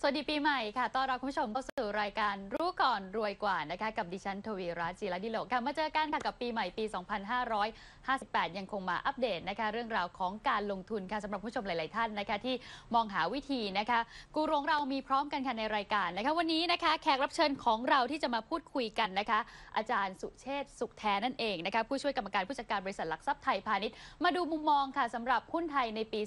สวัสดีปีใหม่ค่ะต้อนรับคุณผู้ชมเข้าสู่รายการรู้ก่อนรวยกว่านะคะ กับดิฉันทวีรัตน์จิรดิโลกค่ะมาเจอกันค่ะกับปีใหม่ปี 2558 ยังคงมาอัปเดตนะคะ เรื่องราวของการลงทุนค่ะสำหรับผู้ชมหลาย ๆ ท่านนะคะ ที่มองหาวิธีนะคะ กูรงเรามีพร้อมกันค่ะในรายการนะคะ วันนี้นะคะแขกรับเชิญของเราที่จะมาพูดคุยกันนะคะ อาจารย์สุเชษสุขแท้นั่นเองนะคะผู้ช่วยกรรมการผู้จัดการบริษัทหลักทรัพย์ไทยพาณิชย์มาดูมุมมองค่ะสำหรับหุ้นไทยในปี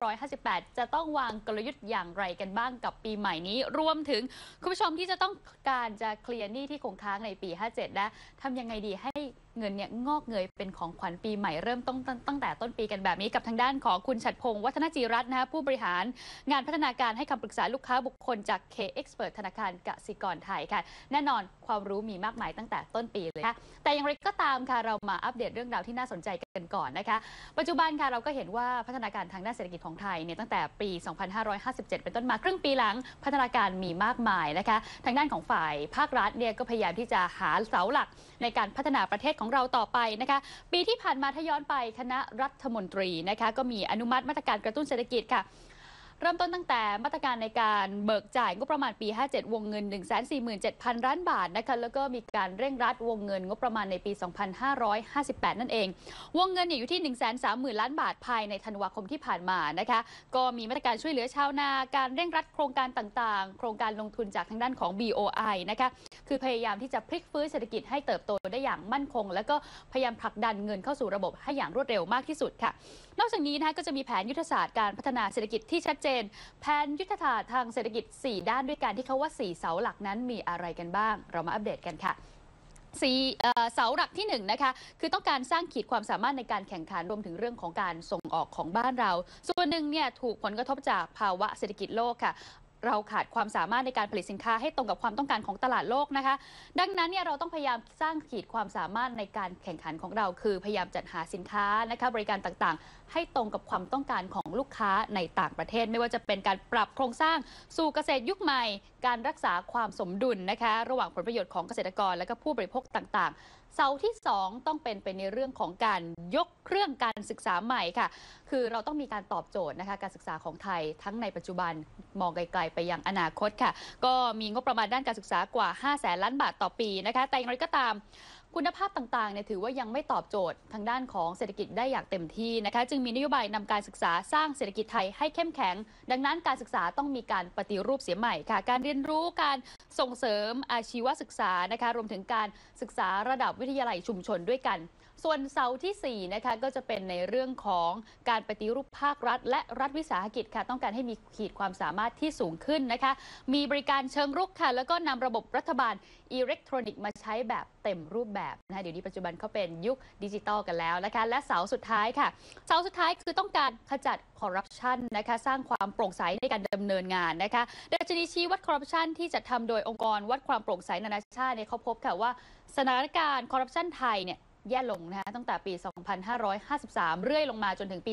2558 จะต้องวางกลยุทธ์อย่างไรกันบ้างกับับปีใหม่นี้รวมถึงคุณผู้ชมที่จะต้องการจะเคลียร์หนี้ที่คงค้างในปี 57นะทำยังไงดีให้ เงินเนี่ยงอกเงยเป็นของขวัญปีใหม่เริ่มต้นตั้งตั้งแต่ต้นปีกันแบบนี้กับทางด้านของคุณฉัดพงศ์วัฒนจีรัตน์นะคะผู้บริหารงานพัฒนาการให้คำปรึกษาลูกค้าบุคคลจาก K Expert ธนาคารกสิกรไทยค่ะ แน่นอนความรู้มีมากมายตั้งแต่ต้นปีเลยค่ะแต่อย่างไรก็ตามค่ะเรามาอัปเดตเรื่องราวที่น่าสนใจกันก่อนนะคะ ปัจจุบันค่ะเราก็เห็นว่าพัฒนาการทางด้านเศรษฐกิจของไทยเนี่ยตั้งแต่ปี 2557 เป็นต้นมาครึ่งปีหลัง พัฒนาการมีมากมายนะคะ ทางด้านของฝ่ายภาครัฐเนี่ยก็พยายามที่จะหาเสาหลักในการพัฒนาประเทศของเราต่อไปนะคะ ปีที่ผ่านมาถ้าย้อนไปคณะรัฐมนตรีนะคะก็มีอนุมัติมาตรการกระตุ้นเศรษฐกิจค่ะ เริ่มต้นตั้งแต่มาตรการในการเบิกจ่ายงบประมาณปี 57 วงเงิน 147,000 ล้านบาทนะคะแล้วก็มีการเร่งรัดวงเงินงบประมาณในปี 2558 นั่นเอง วงเงินเนี่ยอยู่ที่ 130,000 ล้านบาทภายในธันวาคมที่ผ่านมานะคะก็มีมาตรการช่วยเหลือชาวนาการเร่งรัดโครงการต่างๆ โครงการลงทุนจากทางด้านของ BOI นะคะคือพยายามที่จะพลิกฟื้นเศรษฐกิจให้เติบโตได้อย่างมั่นคง แล้วก็พยายามผลักดันเงินเข้าสู่ระบบให้อย่างรวดเร็วมากที่สุดค่ะ นอกจากนี้นะคะก็จะมีแผนยุทธศาสตร์การพัฒนาเศรษฐกิจที่ชัดเจน แผนยุทธศาสตร์ทางเศรษฐกิจ 4 ด้านด้วยกันที่เขาว่า 4 เสาหลักนั้นมีอะไรกันบ้าง เรามาอัปเดตกันค่ะสีเสาหลักที่1นงนะคะคือต้องการสร้างขีดความสามารถในการแข่งขันรวมถึงเรื่องของการส่งออกของบ้านเรา ส่วนหนึ่งเนี่ยถูกผลกระทบจากภาวะเศรษฐกิจโลกค่ะ เราขาดความสามารถในการผลิตสินค้าให้ตรงกับความต้องการของตลาดโลกนะคะ ดังนั้นเนี่ยเราต้องพยายามสร้างขีดความสามารถในการแข่งขันของเรา คือพยายามจัดหาสินค้านะคะบริการต่างๆ ให้ตรงกับความต้องการของลูกค้าในต่างประเทศ ไม่ว่าจะเป็นการปรับโครงสร้างสู่เกษตรยุคใหม่ การรักษาความสมดุลนะคะ ระหว่างผลประโยชน์ของเกษตรกรและก็ผู้บริโภคต่างๆ เสาที่ 2 ต้องเป็นไปในเรื่องของการยกเครื่องการศึกษาใหม่ค่ะ คือเราต้องมีการตอบโจทย์นะคะการศึกษาของไทยทั้งในปัจจุบันมองไกลๆไปยังอนาคตค่ะ ก็มีงบประมาณด้านการศึกษากว่า5แสนล้านบาทต่อปีนะคะ แต่อย่างไรก็ตาม คุณภาพต่างๆเนี่ยถือว่ายังไม่ตอบโจทย์ทางด้านของเศรษฐกิจได้อย่างเต็มที่นะคะจึงมีนโยบายนำการศึกษาสร้างเศรษฐกิจไทยให้เข้มแข็ง ดังนั้นการศึกษาต้องมีการปฏิรูปเสียใหม่ค่ะ การเรียนรู้การส่งเสริมอาชีวศึกษานะคะรวมถึงการศึกษาระดับวิทยาลัยชุมชนด้วยกัน ส่วนเสาที่ 4 นะคะก็จะเป็นในเรื่องของการปฏิรูปภาครัฐ และรัฐวิสาหกิจค่ะ ต้องการให้มีขีดความสามารถที่สูงขึ้นนะคะ มีบริการเชิงรุกค่ะ แล้วก็นำระบบรัฐบาลอิเล็กทรอนิกส์มาใช้แบบเต็มรูปแบบนะคะเดี๋ยวนี้ปัจจุบันเขาเป็นยุคดิจิตอลกันแล้วนะคะ และเสาสุดท้ายค่ะ เสาสุดท้ายคือต้องการขจัดคอร์รัปชันนะคะ สร้างความโปร่งใสในการดำเนินงานนะคะดัชนีชี้วัดคอร์รัปชันที่จัดทำโดยองค์กรวัดความโปร่งใสนานาชาติเนี่ยเขาพบค่ะว่าสถานการณ์คอร์รัปชันไทยเนี่ย แย่ลงนะคะตั้งแต่ปี 2553 เรื่อยลงมาจนถึงปี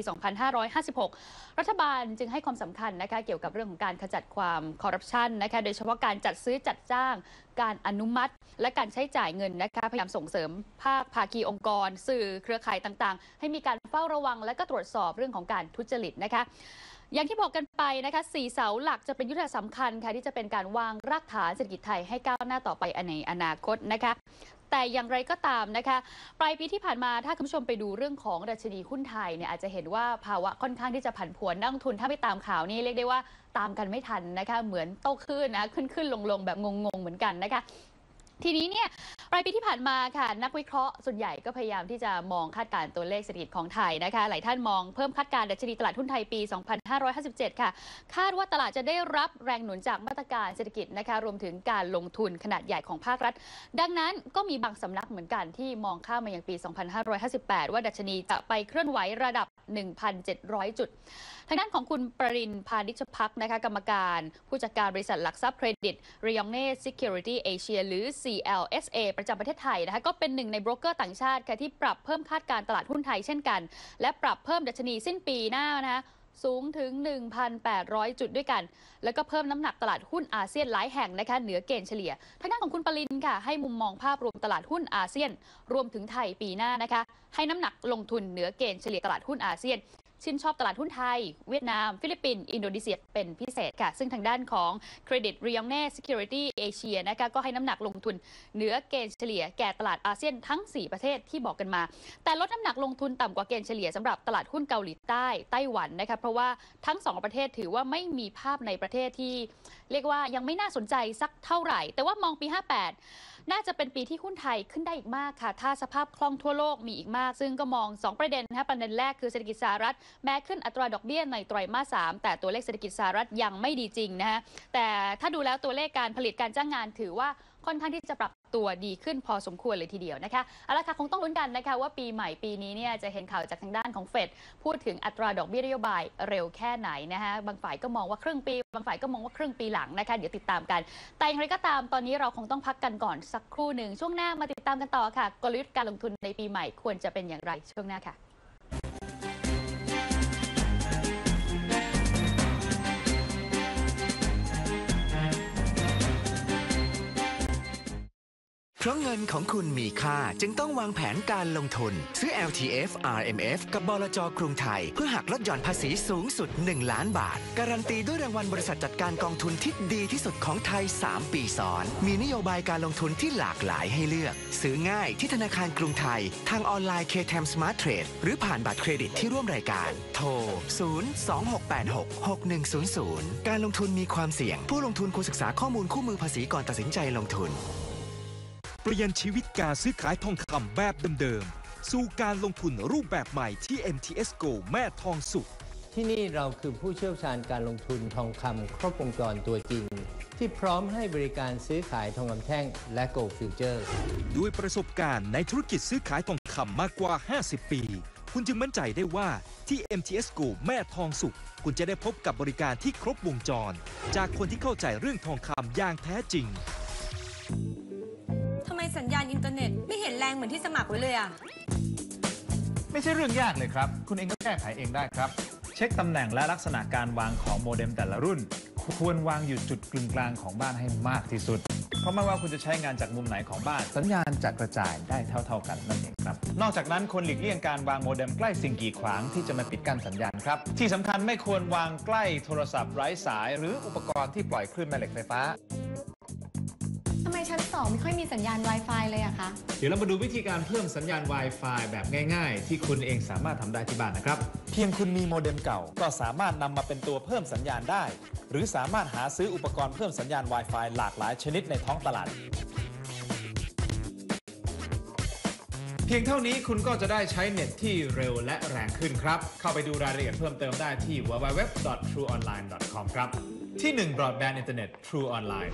2556 รัฐบาลจึงให้ความสำคัญนะคะเกี่ยวกับเรื่องของการขจัดความคอร์รัปชันนะคะโดยเฉพาะการจัดซื้อจัดจ้าง การอนุมัติ และการใช้จ่ายเงินนะคะพยายามส่งเสริมภาคภาคีองค์กร สื่อเครือข่ายต่างๆ ให้มีการเฝ้าระวังและก็ตรวจสอบเรื่องของการทุจริตนะคะอย่างที่บอกกันไปนะคะสี่เสาหลักจะเป็นยุทธศาสตร์สำคัญค่ะที่จะเป็นการวางรากฐานเศรษฐกิจไทยให้ก้าวหน้าต่อไปในอนาคตนะคะ แต่อย่างไรก็ตามนะคะปลายปีที่ผ่านมาถ้าคุณผู้ชมไปดูเรื่องของดัชนีหุ้นไทยเนี่ยอาจจะเห็นว่าภาวะค่อนข้างที่จะผันผวนนักลงทุนถ้าไม่ตามข่าวนี่เรียกได้ว่าตามกันไม่ทันนะคะเหมือนโตขึ้นนะขึ้นขึ้นลงลงแบบงงๆเหมือนกันนะคะ ทีนี้เนี่ยปลายปีที่ผ่านมาค่ะ นักวิเคราะห์ส่วนใหญ่ก็พยายามที่จะมองคาดการณ์ตัวเลขเศรษฐกิจของไทยนะคะ หลายท่านมองเพิ่มคาดการณ์ดัชนีตลาดหุ้นไทยปี 2557 ค่ะ คาดว่าตลาดจะได้รับแรงหนุนจากมาตรการเศรษฐกิจนะคะ รวมถึงการลงทุนขนาดใหญ่ของภาครัฐ ดังนั้นก็มีบางสำนักเหมือนกันที่มองข้ามมาอยังปี 2558 ว่าดัชนีจะไปเคลื่อนไหวระดับ 1,700 จุด ทางด้านของคุณปรินพานิชพักนะคะ กรรมการ ผู้จัดการบริษัทหลักทรัพย์เครดิต r e o n g n e Security Asia หรือ CLSA ประจำประเทศไทยนะคะก็เป็นหนึ่งในโบรกเกอร์ต่างชาติค่ะที่ปรับเพิ่มคาดการตลาดหุ้นไทยเช่นกัน และปรับเพิ่มดัชนีสิ้นปีหน้านะคะสูงถึง 1,800 จุดด้วยกัน แล้วก็เพิ่มน้ำหนักตลาดหุ้นอาเซียนหลายแห่งนะคะเหนือเกณฑ์เฉลี่ย ทางด้านของคุณปรินค่ะ ให้มุมมองภาพรวมตลาดหุ้นอาเซียน รวมถึงไทยปีหน้านะคะ ให้น้ำหนักลงทุนเหนือเกณฑ์เฉลี่ยตลาดหุ้นอาเซียน ชื่นชอบตลาดหุ้นไทย เวียดนาม ฟิลิปปินส์อินโดนีเซียเป็นพิเศษค่ะ ซึ่งทางด้านของ Credit r e o n e Security Asia นะคะก็ให้น้ำหนักลงทุนเหนือเกณฑ์เฉลี่ยแก่ตลาดอาเซียนทั้ง 4 ประเทศที่บอกกันมา แต่ลดน้ำหนักลงทุนต่ำกว่าเกณฑ์เฉลี่ยสำหรับตลาดหุ้นเกาหลีใต้ไต้หวันนะคะเพราะว่าทั้งสองประเทศถือว่าไม่มีภาพในประเทศที่ เรียกว่ายังไม่น่าสนใจสักเท่าไหร่ แต่ว่ามองปี 58 น่าจะเป็นปีที่หุ้นไทยขึ้นได้อีกมากค่ะ ถ้าสภาพคล่องทั่วโลกมีอีกมาก ซึ่งก็มอง 2 ประเด็นนะคะประเด็นแรกคือเศรษฐกิจสหรัฐแม้ขึ้นอัตราดอกเบี้ยในไตรมาส 3 แต่ตัวเลขเศรษฐกิจสหรัฐยังไม่ดีจริงนะฮะแต่ถ้าดูแล้วตัวเลขการผลิตการจ้างงานถือว่า ค่อนข้างที่จะปรับตัวดีขึ้นพอสมควรเลยทีเดียวนะคะเอาละค่ะคงต้องลุ้นกันนะคะว่าปีใหม่ปีนี้เนี่ยจะเห็นข่าวจากทางด้านของเฟดพูดถึงอัตราดอกเบี้ยนโยบายเร็วแค่ไหนนะคะบางฝ่ายก็มองว่าครึ่งปี บางฝ่ายก็มองว่าครึ่งปีหลังนะคะเดี๋ยวติดตามกัน แต่อย่างไรก็ตามตอนนี้เราคงต้องพักกันก่อนสักครู่หนึ่งช่วงหน้ามาติดตามกันต่อค่ะ กลยุทธ์การลงทุนในปีใหม่ควรจะเป็นอย่างไรช่วงหน้าค่ะ เพราะเงินของคุณมีค่าจึงต้องวางแผนการลงทุน ซื้อ LTF RMF กับบลจกรุงไทย เพื่อหักลดหย่อนภาษีสูงสุด 1 ล้านบาท การันตีด้วยรางวัลบริษัทจัดการกองทุนที่ดีที่สุดของไทย 3 ปีซ้อน มีนโยบายการลงทุนที่หลากหลายให้เลือก ซื้อง่ายที่ธนาคารกรุงไทย ทางออนไลน์ KTM Smart Trade หรือผ่านบัตรเครดิตที่ร่วมรายการ โทร 026866100 การลงทุนมีความเสี่ยง ผู้ลงทุนควรศึกษาข้อมูลคู่มือภาษีก่อนตัดสินใจลงทุน เปลี่ยนชีวิตการซื้อขายทองคำแบบเดิมๆ สู่การลงทุนรูปแบบใหม่ที่ MTS GO แม่ทองสุข ที่นี่เราคือผู้เชี่ยวชาญการลงทุนทองคำครบวงจรตัวจริง ที่พร้อมให้บริการซื้อขายทองคำแท่งและ Gold Future ด้วยประสบการณ์ในธุรกิจซื้อขายทองคำมากกว่า 50 ปี คุณจึงมั่นใจได้ว่าที่ MTS GO แม่ทองสุข คุณจะได้พบกับบริการที่ครบวงจร จากคนที่เข้าใจเรื่องทองคำอย่างแท้จริงทำไม สัญญาณอินเทอร์เน็ต ไม่เห็นแรงเหมือนที่สมัครไว้เลยอะ ไม่ใช่เรื่องยากเลยครับ คุณเองก็แก้ไขเองได้ครับ เช็คตำแหน่งและลักษณะการวางของโมเด็มแต่ละรุ่น ควรวางอยู่จุดกึ่งกลางของบ้านให้มากที่สุด เพราะไม่ว่าคุณจะใช้งานจากมุมไหนของบ้าน สัญญาณจะกระจายได้เท่า ๆกันนั่นเองครับ นอกจากนั้นควรหลีกเลี่ยงการวางโมเด็มใกล้สิ่งกีดขวางที่จะมาปิดกั้นสัญญาณครับ ที่สำคัญไม่ควรวางใกล้โทรศัพท์ไร้สาย หรืออุปกรณ์ที่ปล่อยคลื่นแม่เหล็กไฟฟ้า ทำไมชั้นสองไม่ค่อยมีสัญญาณ Wi-Fi เลยอะคะ เดี๋ยวเรามาดูวิธีการเพิ่มสัญญาณ Wi-Fi แบบง่าย ๆ ที่คุณเองสามารถทำได้ที่บ้านนะครับ เพียงคุณมีโมเด็มเก่า ก็สามารถนำมาเป็นตัวเพิ่มสัญญาณได้ หรือสามารถหาซื้ออุปกรณ์เพิ่มสัญญาณ Wi-Fi หลากหลายชนิดในท้องตลาด เพียงเท่านี้คุณก็จะได้ใช้เน็ตที่เร็วและแรงขึ้นครับ เข้าไปดูรายละเอียดเพิ่มเติมได้ที่ www.trueonline.com ครับ ที่ 1 Broadband Internet True Online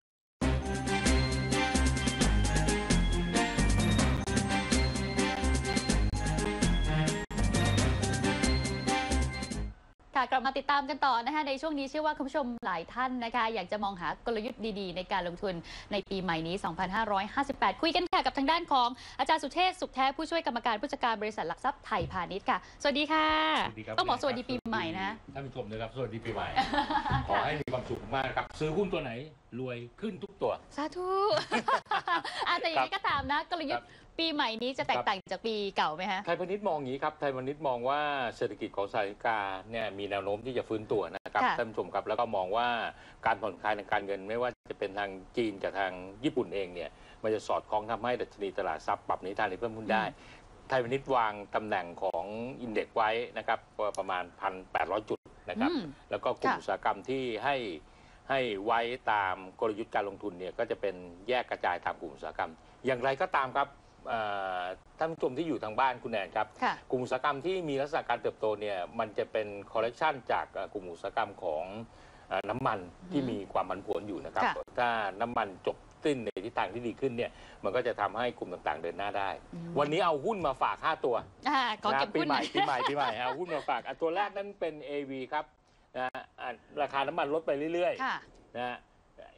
ค่ะ กลับมาติดตามกันต่อนะคะในช่วงนี้เชื่อว่าคุณผู้ชมหลายท่านนะคะ อยากจะมองหากลยุทธ์ดีๆ ในการลงทุนในปีใหม่นี้ 2558 คุยกันค่ะกับทางด้านของอาจารย์สุเทพสุขแท้ผู้ช่วยกรรมการผู้จัดการบริษัทหลักทรัพย์ไทยพาณิชย์ค่ะ สวัสดีค่ะ สวัสดีครับต้องบอกสวัสดีปีใหม่นะท่านผู้ชมนะครับสวัสดีปีใหม่ ขอให้มีความสุขมากนะครับซื้อหุ้นตัวไหนรวยขึ้นทุกตัว สาธุอะแต่อย่างนี้ก็ตามนะกลยุทธ์ ปีใหม่นี้จะแตกต่างจากปีเก่าไหมฮะ ไทยพาณิชย์มองอย่างนี้ครับ ไทยพาณิชย์มองว่าเศรษฐกิจของสหรัฐอเมริกาเนี่ยมีแนวโน้มที่จะฟื้นตัวนะครับค่ะท่านผู้ชมครับแล้วก็มองว่าการผ่อนคลายทางการเงินไม่ว่าจะเป็นทางจีนกับทางญี่ปุ่นเองเนี่ยมันจะสอดคล้องทำให้ดัชนีตลาดทรัพย์ปรับนิทานในเพิ่มขึ้นได้ ไทยพาณิชย์วางตำแหน่งของอินเด็กซ์ไว้นะครับประมาณ 1,800 จุดนะครับ อืม แล้วก็กลุ่มค่ะ อุตสาหกรรมที่ให้ให้ไว้ตามกลยุทธ์การลงทุนเนี่ยก็จะเป็นแยกกระจายตามกลุ่มอุตสาหกรรม อย่างไรก็ตามครับเอ่อ ท่านผู้ชมที่อยู่ทางบ้านคุณแอนครับ ค่ะ กลุ่มอุตสาหกรรมที่มีลักษณะการเติบโตเนี่ยมันจะเป็นคอลเลกชันจากเอ่อกลุ่มอุตสาหกรรมของเอ่อน้ำมันที่มีความผันผวนอยู่นะครับ ค่ะ ถ้าน้ำมันจบสิ้นในทิศทางที่ดีขึ้นเนี่ยมันก็จะทำให้กลุ่มต่างๆเดินหน้าได้อืมวันนี้เอาหุ้นมาฝาก 5 ตัวอ่าขอเก็บนะปีหุ้นใหม่ปีใหม่ปีใหม่เอาหุ้นมาฝากอะตัวแรกนั่นเป็น AV ครับนะอะราคาน้ำมันลดไปเรื่อยค่ะ ๆนะ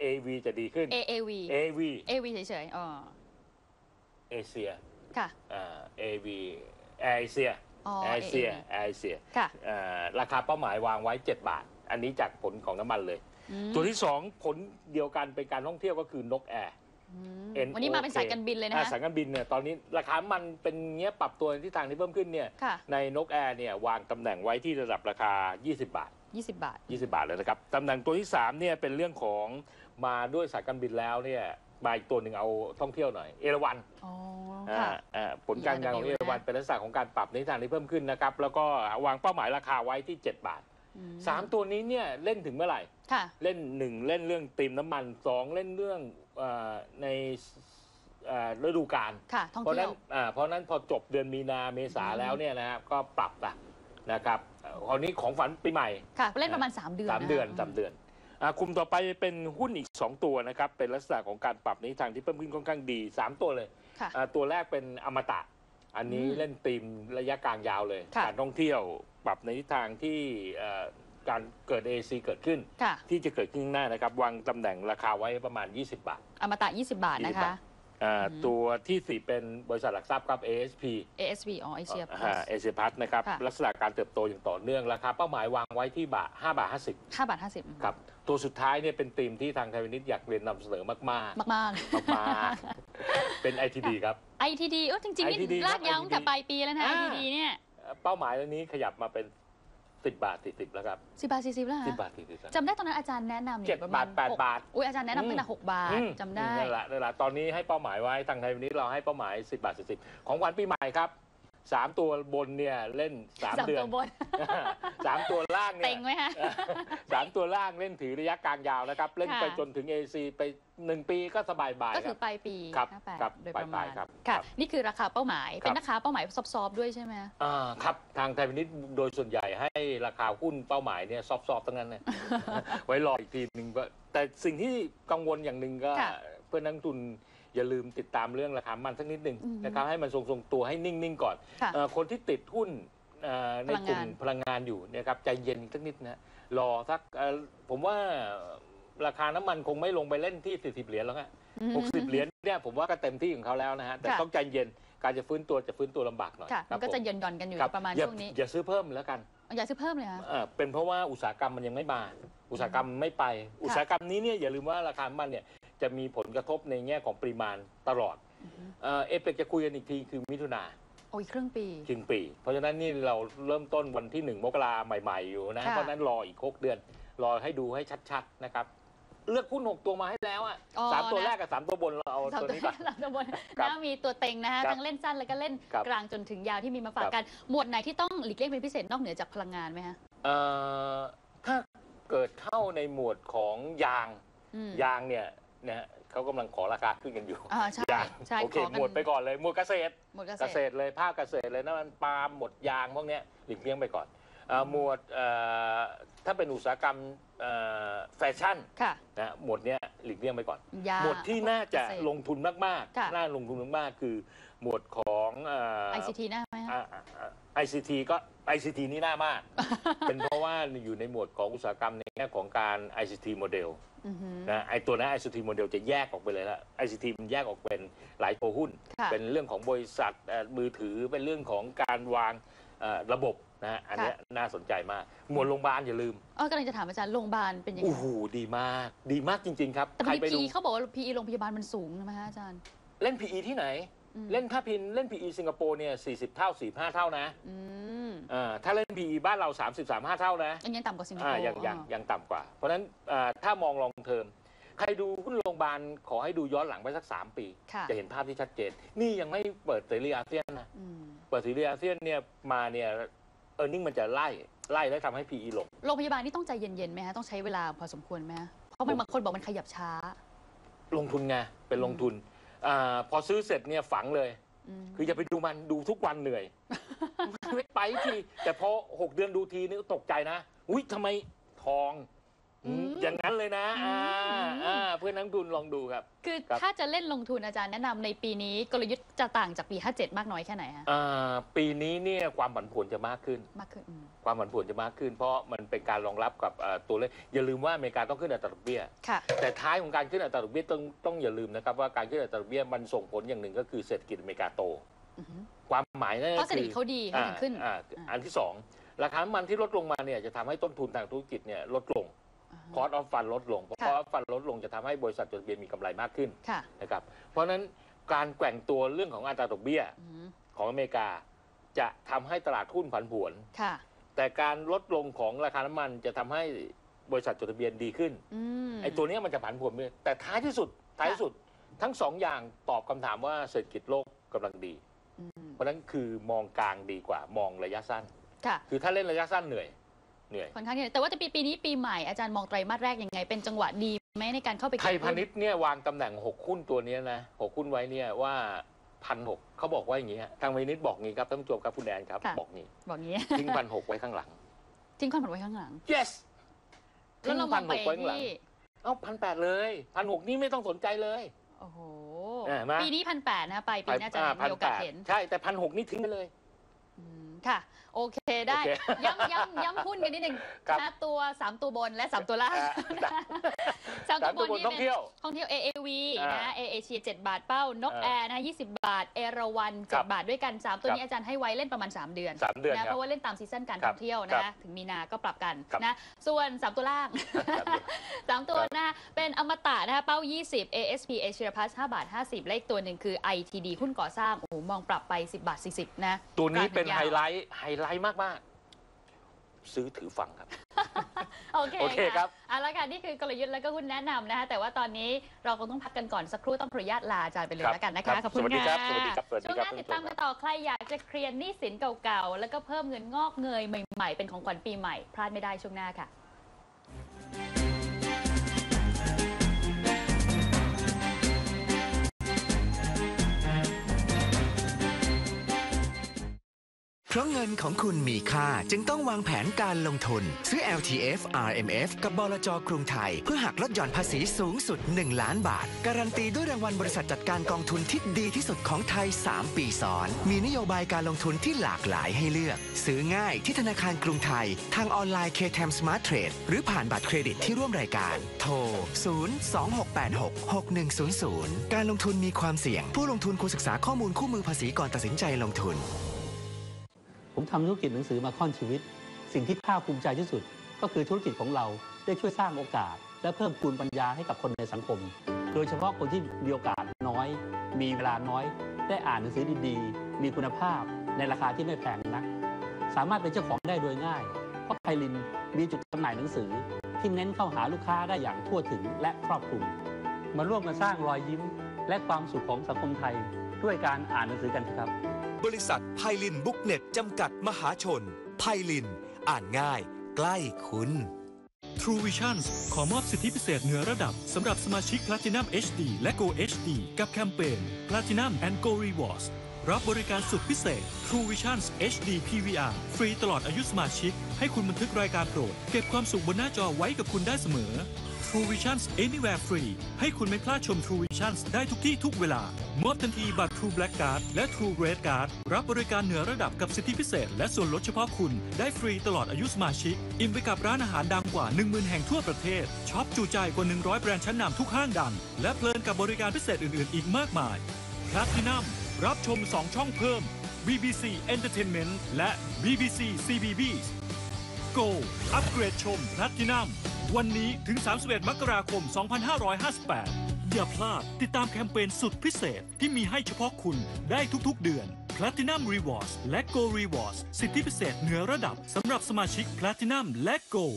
AV จะดีขึ้น AAV AV AV เฉยๆอ๋อ เอเชียค่ะอ่า AV เอเชียอ๋อเอเชีย AAV เอเชียค่ะอ่าราคาเป้าหมายวางไว้ 7 บาท อันนี้จากผลของน้ำมันเลยอืมตัวที่ 2 ผลเดียวกันเป็นการท่องเที่ยวก็คือนกแอร์อืม NOK วันนี้มาเป็นสายการบินเลยนะอ่าคะสายการบินเนี่ยตอนนี้ราคามันเป็นเงี้ยปรับตัวที่ทางที่เพิ่มขึ้นเนี่ยค่ะในนกแอร์เนี่ยวางตำแหน่งไว้ที่ระดับราคา 20 บาท 20 บาท 20 บาทเลยนะครับตำแหน่งตัวที่3เนี่ยเป็นเรื่องของมาด้วยสายการบินแล้วเนี่ย มาอีกตัวหนึ่งเอาท่องเที่ยวหน่อย เอราวันอ๋ออ่าค่ะอ่าผลการงานของ ERW เอราวันเป็นลักษณะของการปรับในทิศทางที่เพิ่มขึ้นนะครับ แล้วก็วางเป้าหมายราคาไว้ที่ 7 บาท อืม3ตัวนี้เนี่ยเล่นถึงเมื่อไหร่ ค่ะ เล่น1เล่นเรื่องตีมน้ำมัน2เล่นเรื่องเออในเอ่อฤดูกาลค่ะ ท่องเพราะเที่นั้ยนว อ่าเพราะนั้นพอจบเดือนมีนาเมษาอืม แล้วเนี่ยนะครับก็ปรับละนะครับเอ่อคราวนี้ของฝันปีใหม่ค่ะ เล่นประมาณ 3 เดือนสามะคะเดือนสามเดือนอ่า กลุ่มต่อไปเป็นหุ้นอีก 2 ตัวนะครับ เป็นลักษณะของการปรับในทิศทางที่เพิ่มขึ้นค่อนข้างดี 3 ตัวเลยค่ะอ่าตัวแรกเป็นอมตะ อันนี้อืมเล่นธีมระยะกลางยาวเลยค่ะการท่องเที่ยวปรับในทิศทางที่เอ่อการเกิด AC เกิดขึ้นค่ะที่จะเกิดขึ้นข้างหน้านะครับ วางตำแหน่งราคาไว้ประมาณ 20 บาท อมตะ 20 บาทนะ20คะบาทอ่าอืมตัวที่สี่เป็นบริษัทหลักทรัพย์ครับ ASP ASV อ๋อเอเชียอ่าเอเชียพัทนะครับค่ะลักษณะการเติบโตอย่างต่อเนื่อง ราคาเป้าหมายวางไว้ที่บาท5บาท50 5บาท50 ครับ ตัวสุดท้ายเนี่ยเป็นธีมที่ทางไทยวินิตอยากเรียนนำเสนอมากๆมากมากมากๆเป็น ITD ครับๆ ITD เออจริงๆนี่ ITD ลากยาวตั้งแต่ ITD ปลายปีแล้วนะอ่า ITD เนี่ยเป้าหมายเรื่องนี้ขยับมาเป็น 10 บาท 40 แล้วครับ10บาท40แล้ว10ฮะบาท40แล้ว จำได้ตอนนั้นอาจารย์แนะนำนี่เจ็ดประมณบาทแปดหกบาทอุ้ยอาจารย์แนะนำตั้งแต่อืม6บาทอืมจำได้ นั่นแหละนั่นแหละตอนนี้ให้เป้าหมายไว้ทางไทยวินิตเราให้เป้าหมาย 10 บาท 40 ของขวัญปีใหม่ครับ สามตัวบนเนี่ยเล่นสามสามเดือนตัวบน สามตัวล่างเนี่ยเต็งไหมฮะสามตัวล่างเล่นถือระยะกลางยาวนะครับ เล่นค่ะไปจนถึง AC ไปหนึ่งปีก็สบายบายก็คคืรัอบปลายปีครับ58ครับโดยประมาณปลายๆครับค่ะครับนี่คือราคาเป้าหมายครับเป็นราคาเป้าหมายซอฟๆด้วยใช่ไหมอ่าครับทางไทยพาณิชย์โดยส่วนใหญ่ให้ราคาหุ้นเป้าหมายเนี่ยซอฟๆทั้งนั้นเนี่ยไว้รออีกทีหนึ่งก็แต่สิ่งที่กังวลอย่างหนึ่งก็ค่ะเพื่อนนักลงทุน อย่าลืมติดตามเรื่องราคามันสักนิดหนึ่งอือฮึนะครับให้มันทรงๆตัวให้นิ่งๆก่อนค่ะเอ่อคนที่ติดหุ้นเอ่อในกลุ่มพลังงานพลังงานอยู่เนะครับใจเย็นสักนิดนะรอสักเอ่อผมว่าราคาน้ำมันคงไม่ลงไปเล่นที่ 40 เหรียญแล้วฮะอืม60 เหรียญเนี่ยผมว่าก็เต็มที่ของเขาแล้วนะฮะแต่ค่ะต้องใจเย็นการจะฟื้นตัวจะฟื้นตัวลำบากหน่อยค่ะครัมับนก็จะผมหย่อนหย่อนๆกันอยู่ครับประมาณอย่าช่วงนี้อย่าซื้อเพิ่มแล้วกัน อย่าซื้อเพิ่มเลยคะเอ่อเป็นเพราะว่าอุตสาหกรรมมันยังไม่มาอุตสาหกรรมไม่ไปอุตสาหกรรมนี้เนี่ยอย่าลืมว่าราคาน้ำมันเนี่ยจะมีผลกระทบในแง่ของปริมาณตลอดเอ่อเอเปกจะคุยกันอีกทีคือมิถุนาโอ้ยครึ่งปีครึ่งปี เพราะฉะนั้นนี่เราเริ่มต้นวันที่หนึ่งมกราใหม่ ๆ อยู่นะค่ะเพราะฉะนั้นรออีกหกเดือน รอให้ดูให้ชัดๆนะครับ เลือกหุ้นหกตัวมาให้แล้วอะอ๋อสามตัวนะ แรกกับสามตัวบนเราเอาสามตัวตัวนี้ก่อนสามตัวบนครับแล้วมีตัวเต็งนะคะครับทั้งเล่นสั้นแล้วก็เล่นครับกลางจนถึงยาวที่มีมาฝากครับ กัน หมวดไหนที่ต้องหลีกเลี่ยงเป็นพิเศษนอกเหนือจากพลังงานไหมคะเอ่อถ้าเกิดเข้าในหมวดของยางอืมยางเนี่ยนะฮะเขากำลังขอราคาขึ้นกันอยู่อ่าใช่ยางใช่โอเคขอกันหมวดไปก่อนเลยหมวดเกษตร หมวดเกเกษษตร ตรเลยภาคเกษตรเลยน้ำมันปาล์มหมดยางพวกเนี้ยหลีกเลี่ยงไปก่อนเอ่อหมวดเอ่อถ้าเป็นอุตสาหกรรมเอ่อแฟชั่นค่ะ นะหมวดเนี้ยหลีกเลี่ยงไปก่อน ยา หมวดที่น่าจะเกษตรลงทุนมากค่ะ ๆ น่าลงทุนมากๆ คือหมวดของเอ่อ ICT นะไหมคะ ไอซีทีก็ ICT นี่น่ามาก เป็นเพราะว่าอยู่ในหมวดของอุตสาหกรรมในแง่ของการ ICT โมเดลอือหือ นะไอตัวนั้น ICT โมเดลจะแยกออกไปเลยละ ICT มันแยกออกเป็นหลายตัวหุ้น ค่ะ เป็นเรื่องของบริษัทเอ่อมือถือเป็นเรื่องของการวางเอ่อระบบ นะฮะอันเนี้ยน่าสนใจมาก หมวดโรงพยาบาลอย่าลืมเออกำลังจะถามอาจารย์โรงพยาบาลเป็นยังไงโอ้โหดีมาก ดีมากจริง ๆ ครับ แต่พใครอดีไปดู PE เขาบอกว่า PE โรงพยาบาลมันสูงใช่ไหมคะอาจารย์เล่น PE ที่ไหน อืมเล่นถ้าพินเล่น PE สิงคโปร์เนี่ย40 เท่า 45 เท่านะอืมอ่าถ้าเล่น PE บ้านเรา30 35 เท่านะยังยังต่ำกว่าสิงคโปอ่าร์ยังยังอ๋อยังต่ำกว่า เพราะฉะนั้นอ่าถ้ามองลองเทอม ใครดูหุ้นโรงพยาบาลขอให้ดูย้อนหลังไปสัก 3 ปี ค่ะจะเห็นภาพที่ชัดเจน นี่ยังไม่เปิดเสรีอาเซียนนะ อืมเปิดเสรีอาเซียนเนี่ยมาเนี่ย เออร์เน็งมันจะไล่ไล่แล้วทำให้ PE ลง โรงพยาบาลนี่ต้องใจเย็นๆไหมคะต้องใช้เวลาพอสมควรไหมคะเพราะมันบางคนบอกมันขยับช้า ลงทุนไงเป็นลงทุนอาพอซื้อเสร็จเนี่ยฝังเลย อืม คืออย่าไปดูมันดูทุกวันเหนื่อย ไม่ไปทีแต่พอหกเดือนดูทีนี่ก็ตกใจนะอุ้ยทำไมทองอืม อย่างนั้นเลยนะอ่าอ่าเพื่อนนักทุนลองดูครับ คือครับ ถ้าจะเล่นลงทุนอาจารย์แนะนำในปีนี้กลยุทธ์จะต่างจากปี 57 มากน้อยแค่ไหนฮะอ่าปีนี้เนี่ยความผันผวนจะมากขึ้น มากขึ้นอืมความผันผวนจะมากขึ้น เพราะมันเป็นการรองรับกับอ่าตัวเลขอย่าลืมว่าอเมริกาต้องขึ้นอัตราดอกเบี้ย ค่ะ แต่ท้ายของการขึ้นอัตราดอกเบี้ยต้องต้องอย่าลืมนะครับว่าการขึ้นอัตราดอกเบี้ยมันส่งผลอย่างหนึ่งก็คือเศรษฐกิจอเมริกาโต อือหือความหมายนั่นเพก็ราะเศรษฐคืกิจอเขาดีเขาถึงขึ้นอ่าอ่าอันที่สองราคาน้ำมันที่ลดลงมาเนี่ยจะทำให้ต้นทุนทางธุรกิจเนี่ยลดลงอ่าฮะ คอร์สออฟฟันลดลงเพราะคค่ะอร์สออฟฟันลดลงจะทำให้บริษัทจดทะเบียนมีกำไรมากขึ้นค่ะนะครับเพราะฉะนั้นการแกว่งตัวเรื่องของอัตราดอกเบี้ยอืมของอเมริกา จะทำให้ตลาดหุ้นผันผวนค่ะแต่การลดลงของราคาน้ำมันจะทำให้บริษัทจดทะเบียนดีขึ้นอืมไอ้ตัวเนี้ยมันจะผันผวนไปแต่ท้ายที่สุดท้ายที่สุดทั้งสองอย่างตอบคำถามว่าเศรษฐกิจโลกกำลังดีอืมเพราะฉะนั้นคือมองกลางดีกว่ามองระยะสั้นค่ะคือถ้าเล่นระยะสั้นเหนื่อย เหนื่อยค่อนข้างที่แต่ว่าจะปีปีนี้ปีใหม่อาจารย์มองไตรมาสแรกยังไง เป็นจังหวะดีไหมในการเข้าไปไทยเก็บพาณิชย์เนี่ยวางตำแหน่งหกหุ้นตัวเนี้ยนะหกหุ้นไว้เนี่ยว่าพันหกเขาบอกว่าอย่างนี้ฮะทางพาณิชย์บอกงี้ครับท่านผู้ชมครับคุณแดนครับ บอกงี้บอกงี้ทิ้งพันหกไว้ข้างหลัง ทิ้งความผลไว้ข้างหลัง yes แล้วเรามองไปทิ้ง1,600ไว้ข้างหลังที่เอ้าพันแปดเลยพันหกนี่ไม่ต้องสนใจเลยโอ้โหเห็นไหมปีนี้พันแปดนะไปปีหน่าจะพัมีโอกาสเห็นใช่แต่พันหกนี่ทิ้งไปเลยอืมค่ะ โอเคได้ โอเคย้ำย้ำย้ำหุ้นกันนิดหนึ่งครับห้าตัวสามตัวบนและสามตัวล่างอ่าสามสาตัวมบตัวนบนนี่ท่องเป็นเที่ยวท่องเที่ยว AAV อ่านนะเอเอเชีย7บาทเป้านกอ่าแอร์นะ20 บาท เอราวันครับ7บาทด้วยกัน 3 ตัวครับนี้อาจารย์ให้ไว้เล่นประมาณ 3 เดือนสามเดือนนะครับเพราะว่าเล่นตามซีซั่นการครัท่บองเที่ยวครันะบถึงมีนาก็ปรับกันครับนะส่วน 3 ตัวล่าง ครับ3 ตัวหน้าเป็นอมตะนะคะเป้า 20 ASP Asia Plus 5บาท 50เลขตัวหนึ่งคือ ITD หุ้นก่อสร้างโอ้โหมองปรับไป 10 บาท 40 นะตัวนี้เป็นกลางไฮถึงยาวไลท์ไฮไลท์มากๆ ซื้อถือฟังครับ โอเคโอเคครับ เอาละค่ะนี่คือกลยุทธ์แล้วก็หุ้นแนะนำนะคะแต่ว่าตอนนี้เราคงต้องพักกันก่อนสักครู่ต้องขออนุญาตลาอาจารย์ไปเลยครับแล้วกันนะครัคะบขอบคุณสวัสดีครับค่ะสวัสดีครับสวัสดีช่วงคหรับน้าติดตามกันต่อใครอยากจะเคลียร์หนี้สินเก่าๆ แล้วก็เพิ่มเงินงอกเงยใหม่ ๆ เป็นของขวัญปีใหม่ พลาดไม่ได้ช่วงหน้าค่ะ เพราะเงินของคุณมีค่าจึงต้องวางแผนการลงทุน ซื้อ LTF RMF กับบลจกรุงไทย เพื่อหักลดหย่อนภาษีสูงสุด 1 ล้านบาท การันตีด้วยรางวัลบริษัทจัดการกองทุนที่ดีที่สุดของไทย 3 ปีซ้อน มีนโยบายการลงทุนที่หลากหลายให้เลือก ซื้อง่ายที่ธนาคารกรุงไทย ทางออนไลน์ KTM Smart Trade หรือผ่านบัตรเครดิตที่ร่วมรายการ โทร 026866100 การลงทุนมีความเสี่ยง ผู้ลงทุนควรศึกษาข้อมูลคู่มือภาษีก่อนตัดสินใจลงทุน ผมทำธุรกิจหนังสือมาค่อนชีวิต สิ่งที่ภาคภูมิใจที่สุด ก็คือธุรกิจของเราได้ช่วยสร้างโอกาส และเพิ่มพูนปัญญาให้กับคนในสังคม โดยเฉพาะคนที่มีโอกาสน้อย มีเวลาน้อย ได้อ่านหนังสือดีๆ มีคุณภาพในราคาที่ไม่แพงนัก สามารถเป็นเจ้าของได้โดยง่าย เพราะไพลินมีจุดจำหน่ายหนังสือ ที่เน้นเข้าหาลูกค้าได้อย่างทั่วถึงและครอบคลุม มาร่วมกันสร้างรอยยิ้ม และความสุขของสังคมไทย ด้วยการอ่านหนังสือกันครับ บริษัทไพลินบุ๊กเน็ตจำกัดมหาชน ไพลิน อ่านง่าย ใกล้คุณ True Visions ขอมอบสิทธิพิเศษเหนือระดับสำหรับสมาชิก Platinum HD และ Go HD กับแคมเปญ Platinum and Go Rewards รับบริการสุดพิเศษ True Visions HD PVR ฟรีตลอดอายุสมาชิก ให้คุณบันทึกรายการโปรด เก็บความสุขบนหน้าจอไว้กับคุณได้เสมอ True Visions Anywhere Free ให้คุณไม่พลาดชม True Visions ได้ทุกที่ทุกเวลา มอบทันทีบัตร True Black Card และ True Red Card รับบริการเหนือระดับกับสิทธิพิเศษ และส่วนลดเฉพาะคุณ ได้ฟรีตลอดอายุสมาชิก อิ่มไปกับร้านอาหารดังกว่า 10,000 แห่งทั่วประเทศช็อปจูใจกว่า 100 แบรนด์ชั้นนำทุกห้างดัง และเพลินกับบริการพิเศษอื่น ๆ อีกมากมาย Platinum รับชม 2 ช่องเพิ่ม BBC Entertainment และ BBC CBBS Go อัปเกรดชม Platinum วันนี้ถึง 31 มกราคม 2558 อย่าพลาดติดตามแคมเปญสุดพิเศษที่มีให้เฉพาะคุณได้ทุกๆเดือน Platinum Rewards และ Go Rewards สิทธิพิเศษเหนือระดับสำหรับสมาชิก Platinum และ Go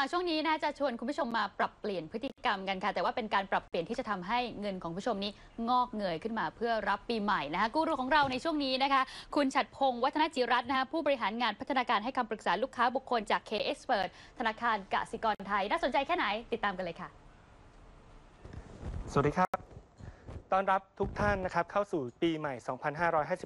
มาช่วงนี้นะจะชวนคุณผู้ชมมาปรับเปลี่ยนพฤติกรรมกันค่ะ แต่ว่าเป็นการปรับเปลี่ยนที่จะทำให้เงินของผู้ชมนี้งอกเงยขึ้นมาเพื่อรับปีใหม่นะคะกูรูของเราในช่วงนี้นะคะ คุณฉัดพงศ์วัฒนจิรัตน์นะคะผู้บริหารงานพัฒนาการให้คำปรึกษาลูกค้าบุคคลจาก K Expert ธนาคารกสิกรไทย น่าสนใจแค่ไหนติดตามกันเลยค่ะ สวัสดีครับ ต้อนรับทุกท่านนะครับเข้าสู่ปีใหม่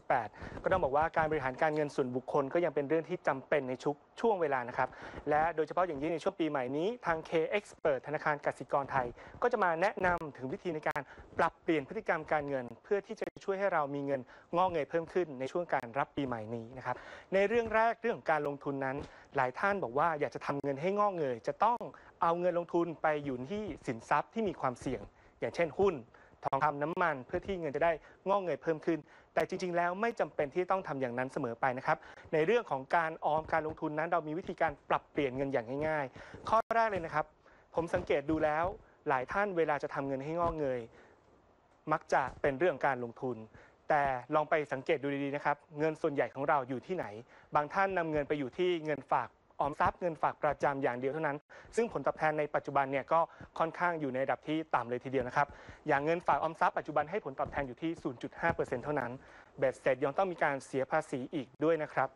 2558 ก็ต้องบอกว่าการบริหารการเงินส่วนบุคคลก็ยังเป็นเรื่องที่จำเป็นในชุกช่วงเวลานะครับ และโดยเฉพาะอย่างยิ่งในช่วงปีใหม่นี้ ทาง K Expert ธนาคารกสิกรไทย ก็จะมาแนะนำถึงวิธีในการปรับเปลี่ยนพฤติกรรมการเงิน เพื่อที่จะช่วยให้เรามีเงินงอกเงยเพิ่มขึ้นในช่วงการรับปีใหม่นี้นะครับในเรื่องแรกเรื่องการลงทุนนั้น หลายท่านบอกว่าอยากจะทำเงินให้งอกเงยจะต้องเอาเงินลงทุนไปอยู่ที่สินทรัพย์ที่มีความเสี่ยง อย่างเช่นหุ้น ทองคำน้ำมันเพื่อที่เงินจะได้งอกเงยเพิ่มขึ้น แต่จริง ๆ แล้วไม่จำเป็นที่ต้องทำอย่างนั้นเสมอไปนะครับ ในเรื่องของการออมการลงทุนนั้น เรามีวิธีการปรับเปลี่ยนเงินอย่างง่าย ๆ ข้อแรกเลยนะครับ ผมสังเกตดูแล้วหลายท่านเวลาจะทำเงินให้งอกเงย มักจะเป็นเรื่องการลงทุน แต่ลองไปสังเกตดูดีๆนะครับ เงินส่วนใหญ่ของเราอยู่ที่ไหน บางท่านนำเงินไปอยู่ที่เงินฝาก ออมทรัพย์เงินฝากประจำอย่างเดียวเท่านั้น ซึ่งผลตอบแทนในปัจจุบันเนี่ยก็ค่อนข้างอยู่ในระดับที่ต่ำเลยทีเดียวนะครับ อย่างเงินฝากออมทรัพย์ปัจจุบันให้ผลตอบแทนอยู่ที่ 0.5%เท่านั้นเบ็ดเสร็จยังต้องมีการเสียภาษีอีกด้วยนะครับ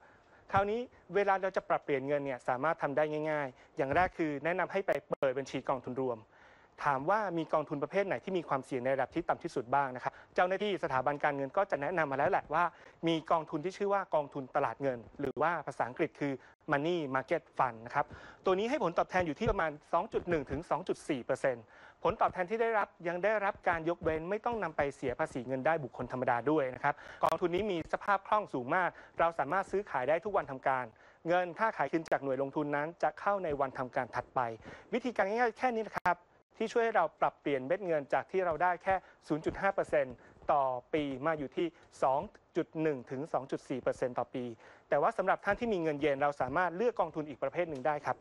คราวนี้เวลาเราจะปรับเปลี่ยนเงินเนี่ยสามารถทำได้ง่าย ๆ อย่างแรกคือแนะนำให้ไปเปิดบัญชีกองทุนรวม ถามว่ามีกองทุนประเภทไหนที่มีความเสี่ยงในระดับที่ต่ำที่สุดบ้างนะครับเจ้าหน้าที่สถาบันการเงินก็จะแนะนำมาแล้วแหละว่า มีกองทุนที่ชื่อว่ากองทุนตลาดเงิน หรือว่าภาษาอังกฤษคือ Money Market Fund นะครับตัวนี้ให้ผลตอบแทนอยู่ที่ประมาณ 2.1 ถึง 2.4%ผลตอบแทนที่ได้รับยังได้รับการยกเว้นไม่ต้องนำไปเสียภาษีเงินได้บุคคลธรรมดาด้วยนะครับกองทุนนี้มีสภาพคล่องสูงมาก เราสามารถซื้อขายได้ทุกวันทำการเงินค่าขายคืนจากหน่วยลงทุนนั้นจะเข้าในวันทำการถัดไป วิธีการง่ายๆแค่นี้นะครับ ที่ช่วยให้เราปรับเปลี่ยนเม็ดเงินจากที่เราได้แค่ 0.5%ต่อปีมาอยู่ที่ 2.1 ถึง 2.4%ต่อปี แต่ว่าสำหรับท่านที่มีเงินเย็นเราสามารถเลือกกองทุนอีกประเภทหนึ่งได้ครับ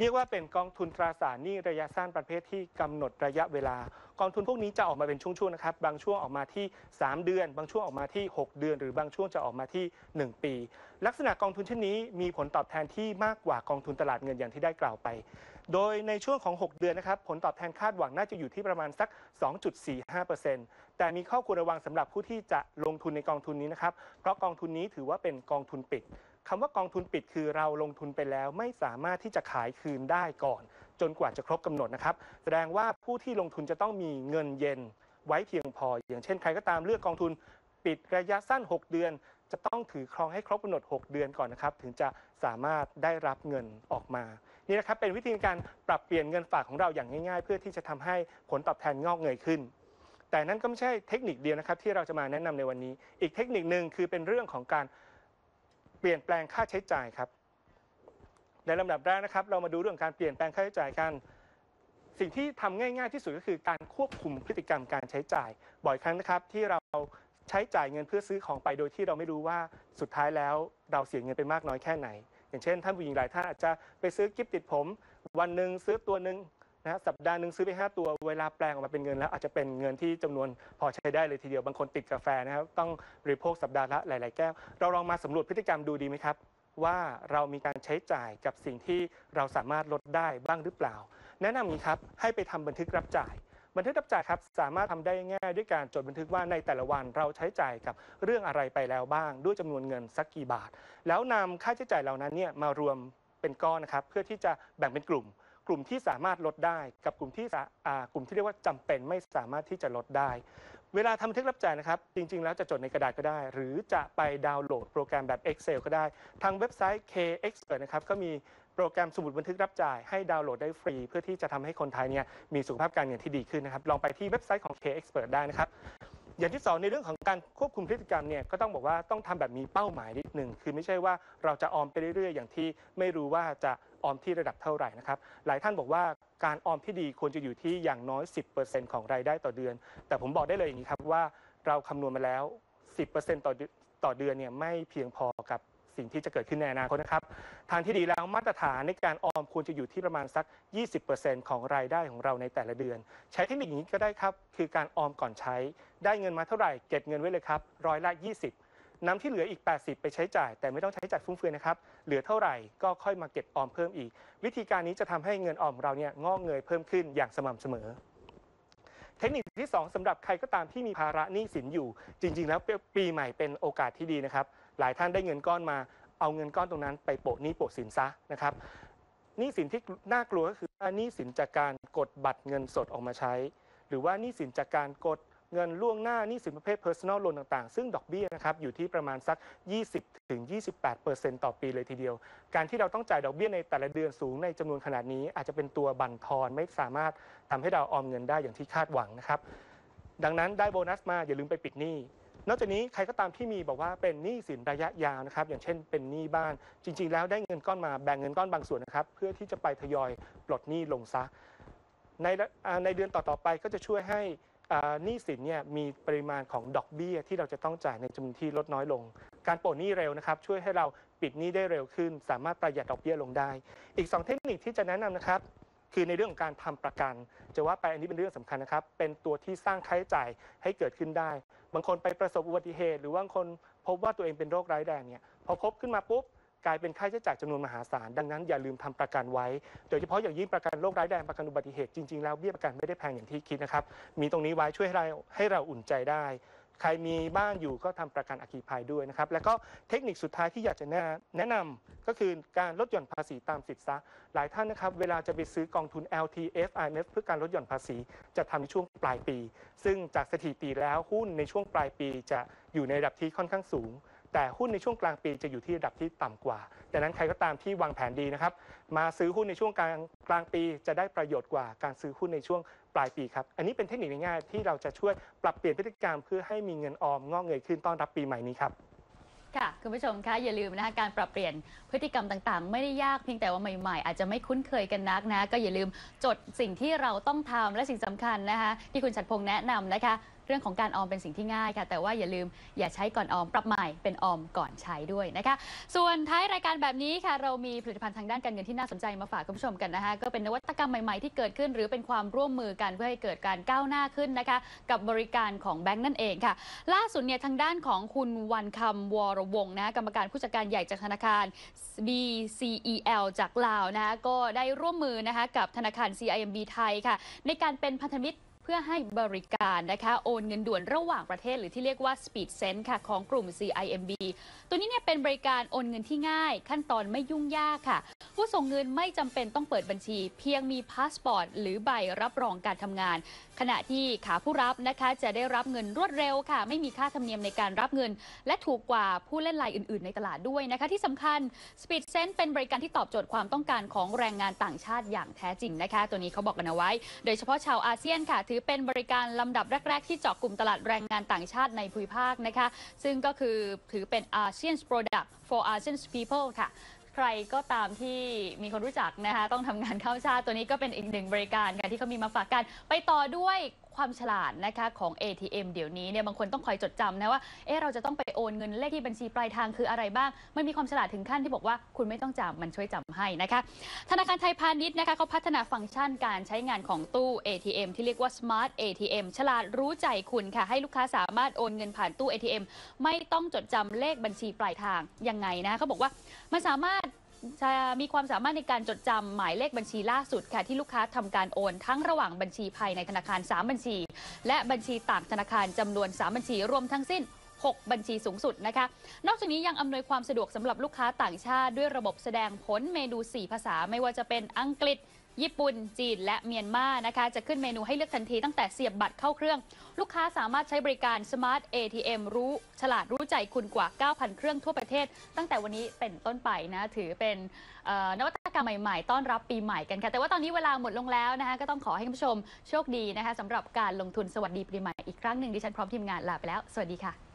เรียกว่าเป็นกองทุนตราสารหนี้ระยะสั้นประเภทที่กำหนดระยะเวลา กองทุนพวกนี้จะออกมาเป็นช่วงๆนะครับ บางช่วงออกมาที่ 3 เดือน บางช่วงออกมาที่ 6 เดือน หรือบางช่วงจะออกมาที่ 1 ปี ลักษณะกองทุนเช่นนี้มีผลตอบแทนที่มากกว่ากองทุนตลาดเงินอย่างที่ได้กล่าวไป โดยในช่วงของ 6 เดือนนะครับ ผลตอบแทนคาดหวังน่าจะอยู่ที่ประมาณสัก 2.45%แต่มีข้อควรระวังสำหรับผู้ที่จะลงทุนในกองทุนนี้นะครับ เพราะกองทุนนี้ถือว่าเป็นกองทุนปิด คำว่ากองทุนปิดคือเราลงทุนไปแล้วไม่สามารถที่จะขายคืนได้ก่อน จนกว่าจะครบกำหนดนะครับ แสดงว่าผู้ที่ลงทุนจะต้องมีเงินเย็นไว้เพียงพอ อย่างเช่นใครก็ตามเลือกกองทุนปิดระยะสั้น 6 เดือน จะต้องถือครองให้ครบกำหนด 6 เดือนก่อนนะครับ ถึงจะสามารถได้รับเงินออกมา นี่นะครับเป็นวิธีการปรับเปลี่ยนเงินฝากของเราอย่างง่าย ๆ เพื่อที่จะทำให้ผลตอบแทนงอกเงยขึ้น แต่นั่นก็ไม่ใช่เทคนิคเดียวนะครับที่เราจะมาแนะนำในวันนี้ อีกเทคนิคหนึ่งคือเป็นเรื่องของการ เปลี่ยนแปลงค่าใช้จ่ายครับ ในลำดับแรกนะครับ เรามาดูเรื่องการเปลี่ยนแปลงค่าใช้จ่ายกัน สิ่งที่ทำง่าย ๆ ที่สุดก็คือการควบคุมพฤติกรรมการใช้จ่าย บ่อยครั้งนะครับที่เราใช้จ่ายเงินเพื่อซื้อของไปโดยที่เราไม่รู้ว่าสุดท้ายแล้วเราเสียเงินไปมากน้อยแค่ไหน อย่างเช่นท่านผู้หญิงหลายท่านอาจจะไปซื้อกิฟต์ติดผม วันหนึ่งซื้อตัวหนึ่ง นะฮะสัปดาห์หนึ่งซื้อไป 5 ตัวเวลาแปลงออกมาเป็นเงินแล้วอาจจะเป็นเงินที่จำนวนพอใช้ได้เลยทีเดียวบางคนติดกาแฟนะครับต้องบริโภคสัปดาห์ละหลาย ๆ แก้ว เราลองมาสำรวจพฤติกรรมดูดีไหมครับว่าเรามีการใช้จ่ายกับสิ่งที่เราสามารถลดได้บ้างหรือเปล่า แนะนำนี้ครับให้ไปทำบันทึกรับจ่าย บันทึกรับจ่ายครับสามารถทำได้ง่ายด้วยการจดบันทึกว่าในแต่ละวันเราใช้จ่ายกับเรื่องอะไรไปแล้วบ้าง ด้วยจำนวนเงินสักกี่บาท แล้วนำค่าใช้จ่ายเหล่านั้นเนี่ยมารวมเป็นก้อนนะครับเพื่อที่จะแบ่งเป็นกลุ่ม กลุ่มที่สามารถลดได้ กับกลุ่มที่กลุ่มที่เรียกว่าจำเป็นไม่สามารถที่จะลดได้ เวลาทำบันทึกรับจ่ายนะครับ จริง ๆ แล้วจะจดในกระดาษก็ได้ หรือจะไปดาวน์โหลดโปรแกรมแบบ Excel ก็ได้ ทางเว็บไซต์ K-Expert นะครับก็มีโปรแกรมสมุดบันทึกรับจ่ายให้ดาวน์โหลดได้ฟรี เพื่อที่จะทำให้คนไทยเนี่ยมีสุขภาพการเงินที่ดีขึ้นนะครับลองไปที่เว็บไซต์ของ K-Expert ได้นะครับ อย่างที่สองในเรื่องของการควบคุมพฤติกรรมเนี่ยก็ต้องบอกว่าต้องทำแบบมีเป้าหมายนิดหนึ่งคือไม่ใช่ว่าเราจะออมไปเรื่อยๆ อย่างที่ไม่รู้ว่าจะออมที่ระดับเท่าไหร่นะครับหลายท่านบอกว่าการออมที่ดีควรจะอยู่ที่อย่างน้อย 10%ของรายได้ต่อเดือน แต่ผมบอกได้เลยอย่างนี้ครับว่าเราคำนวณมาแล้ว 10%ต่อเดือนต่อเดือนเนี่ยไม่เพียงพอกับสิ่งที่จะเกิดขึ้นในอนาคตนะครับ ทางที่ดีแล้วมาตรฐานในการออมควรจะอยู่ที่ประมาณสัก 20%ของรายได้ของเราในแต่ละเดือน ใช้เทคนิคนี้ก็ได้ครับ คือการออมก่อนใช้ได้เงินมาเท่าไหร่เก็บเงินไว้เลยครับร้อยละ 20นำที่เหลืออีก 80 ไปใช้จ่าย แต่ไม่ต้องใช้จ่ายฟุ่มเฟือยนะครับ เหลือเท่าไหร่ก็ค่อยมาเก็บออมเพิ่มอีก วิธีการนี้จะทำให้เงินออมเราเนี่ยงอกเงยเพิ่มขึ้นอย่างสม่ำเสมอ เทคนิคที่ 2สำหรับใครก็ตามที่มีภาระหนี้สินอยู่ จริง ๆ แล้วปีใหม่เป็นโอกาสที่ดีนะครับ หลายท่านได้เงินก้อนมา เอาเงินก้อนตรงนั้นไปโปะหนี้โปะสินซะนะครับหนี้สินที่น่ากลัวก็คือหนี้สินจากการกดบัตรเงินสดออกมาใช้ หรือว่าหนี้สินจากการกด เงินล่วงหน้าหนี้สินประเภท personal loan ต่างๆ ซึ่งดอกเบี้ยนะครับอยู่ที่ประมาณสัก 20ถึง28ต่อปีเลยทีเดียว การที่เราต้องจ่ายดอกเบี้ยในแต่ละเดือนสูงในจำนวนขนาดนี้ อาจจะเป็นตัวบั่นทอนไม่สามารถทำให้เราออมเงินได้อย่างที่คาดหวังนะครับ ดังนั้นได้โบนัสมาอย่าลืมไปปิดหนี้นอกจากนี้ใครก็ตามที่มีบอกว่าเป็นหนี้สินระยะยาวนะครับอย่างเช่นเป็นหนี้บ้าน จริง ๆ แล้วได้เงินก้อนมาแบ่งเงินก้อนบางส่วนนะครับเพื่อที่จะไปทยอยปลดหนี้ลงซะในในเดือนต่อๆไปก็จะช่วยให้ หนี้สินเนี่ยมีปริมาณของดอกเบี้ยที่เราจะต้องจ่ายในจำนวนที่ลดน้อยลง การโปะหนี้เร็วนะครับ ช่วยให้เราปิดหนี้ได้เร็วขึ้น สามารถประหยัดดอกเบี้ยลงได้ อีก 2 เทคนิคที่จะแนะนำนะครับ คือในเรื่องของการทำประกัน จะว่าไปอันนี้เป็นเรื่องสำคัญนะครับ เป็นตัวที่สร้างค่าใช้จ่ายให้เกิดขึ้นได้ บางคนไปประสบอุบัติเหตุ หรือว่าคนพบว่าตัวเองเป็นโรคร้ายแรงเนี่ยพอพบขึ้นมาปุ๊บ กลายเป็นค่าใช้จ่ายจำนวนมหาศาล ดังนั้นอย่าลืมทำประกันไว้ โดยเฉพาะอย่างยิ่งประกันโรคร้ายแรงประกันอุบัติเหตุจริงๆแล้วเบี้ยประกันไม่ได้แพงอย่างที่คิดนะครับ มีตรงนี้ไว้ช่วยให้เราให้เราอุ่นใจได้ ใครมีบ้านอยู่ก็ทำประกันอัคคีภัยด้วยนะครับ แล้วก็เทคนิคสุดท้ายที่อยากจะแนะนะนำก็คือการลดหย่อนภาษีตามสิทธิ์ซะ หลายท่านนะครับ เวลาจะไปซื้อกองทุน LTF IMF เพื่อการลดหย่อนภาษี จะทำในช่วงปลายปี ซึ่งจากสถิติแล้วหุ้นในช่วงปลายปีจะอยู่ในระดับที่ค่อนข้างสูง แต่หุ้นในช่วงกลางปีจะอยู่ที่ระดับที่ต่ำกว่า ดังนั้นใครก็ตามที่วางแผนดีนะครับ มาซื้อหุ้นในช่วงกลางกลางปีจะได้ประโยชน์กว่าการซื้อหุ้นในช่วงปลายปีครับ อันนี้เป็นเทคนิคง่ายๆที่เราจะช่วยปรับเปลี่ยนพฤติกรรมเพื่อให้มีเงินออมงอกเงยขึ้นต้อนรับปีใหม่นี้ครับค่ะคุณผู้ชมคะอย่าลืมนะคะการปรับเปลี่ยนพฤติกรรมต่างๆ ไม่ได้ยากเพียงแต่ว่าใหม่ๆ อาจจะไม่คุ้นเคยกันนักนะ ก็อย่าลืมจดสิ่งที่เราต้องทำและสิ่งสำคัญนะคะ ที่คุณชัดพงษ์แนะนำนะคะ เรื่องของการออมเป็นสิ่งที่ง่ายค่ะ แต่ว่าอย่าลืมอย่าใช้ก่อนออม ปรับใหม่เป็นออมก่อนใช้ด้วยนะคะ ส่วนท้ายรายการแบบนี้ค่ะ เรามีผลิตภัณฑ์ทางด้านการเงินที่น่าสนใจมาฝากคุณผู้ชมกันนะคะ ก็เป็นนวัตกรรมใหม่ๆที่เกิดขึ้น หรือเป็นความร่วมมือกันเพื่อให้เกิดการก้าวหน้าขึ้นนะคะ กับบริการของแบงก์นั่นเองค่ะ ล่าสุดเนี่ยทางด้านของคุณวันคำวรวงนะกรรมการผู้จัดการใหญ่จากธนาคาร BCEL จากลาวนะคะก็ได้ร่วมมือนะคะกับธนาคาร CIMB ไทยค่ะ ในการเป็นพันธมิตร พื่อให้บริการนะคะโอนเงินด่วนระหว่างประเทศหรือที่เรียกว่า Speed Send ค่ะของกลุ่ม CIMB ตัวนี้เนี่ยเป็นบริการโอนเงินที่ง่าย ขั้นตอนไม่ยุ่งยากค่ะ ผู้ส่งเงินไม่จำเป็นต้องเปิดบัญชี เพียงมีพาสปอร์ตหรือใบรับรองการทำงาน ขณะที่ขาผู้รับนะคะจะได้รับเงินรวดเร็วค่ะ ไม่มีค่าธรรมเนียมในการรับเงิน และถูกกว่าผู้เล่นรายอื่น ๆ ในตลาดด้วยนะคะที่สำคัญ Speed Sense เป็นบริการที่ตอบโจทย์ความต้องการของแรงงานต่างชาติอย่างแท้จริงนะคะ ตัวนี้เขาบอกกันเอาไว้ โดยเฉพาะชาวอาเซียนค่ะถืือเป็นบริการลำดับแรก ๆ ที่เจาะกลุ่มตลาดแรงงานต่างชาติในภูมิภาคนะคะ ซึ่งก็คือถือเป็น ASEAN Product for ASEAN People ค่ะใครก็ตามที่มีคนรู้จักนะคะต้องทำงานเข้าชาติตัวนี้ก็เป็นอีกหนึ่งบริการค่ะที่เขามีมาฝากกัน ไปต่อด้วย ความฉลาดนะคะของ ATM เดี๋ยวนี้เนี่ยบางคนต้องคอยจดจำนะว่าเอ๊ะเราจะต้องไปโอนเงินเลขที่บัญชีปลายทางคืออะไรบ้าง มันมีความฉลาดถึงขั้นที่บอกว่าคุณไม่ต้องจำมันช่วยจำให้นะคะธนาคารไทยพาณิชย์นะคะเขาพัฒนาฟังก์ชันการใช้งานของตู้ ATM ที่เรียกว่า Smart ATM ฉลาดรู้ใจคุณค่ะ ให้ลูกค้าสามารถโอนเงินผ่านตู้ ATM ไม่ต้องจดจำเลขบัญชีปลายทางยังไงนะเขาบอกว่ามันสามารถ จะมีความสามารถในการจดจำหมายเลขบัญชีล่าสุดค่ะที่ลูกค้าทำการโอน ทั้งระหว่างบัญชีภายในธนาคาร 3 บัญชี และบัญชีต่างธนาคารจำนวน 3 บัญชีรวมทั้งสิ้น 6 บัญชีสูงสุดนะคะ นอกจากนี้ยังอำนวยความสะดวกสำหรับลูกค้าต่างชาติ ด้วยระบบแสดงผลเมนู 4 ภาษาไม่ว่าจะเป็นอังกฤษ ญี่ปุ่น จีน และเมียนมานะคะ จะขึ้นเมนูให้เลือกทันทีตั้งแต่เสียบบัตรเข้าเครื่อง ลูกค้าสามารถใช้บริการ Smart ATM รู้ ฉลาดรู้ใจคุณกว่า 9,000 เครื่องทั่วประเทศ ตั้งแต่วันนี้เป็นต้นไปนะ ถือเป็นนวัตกรรมใหม่ๆ ต้อนรับปีใหม่กันค่ะ แต่ว่าตอนนี้เวลาหมดลงแล้วนะคะ ก็ต้องขอให้คุณผู้ชมโชคดีนะคะสำหรับการลงทุนสวัสดีปีใหม่อีกครั้งหนึ่งดิฉันพร้อมทีมงานลาไปแล้ว สวัสดีค่ะ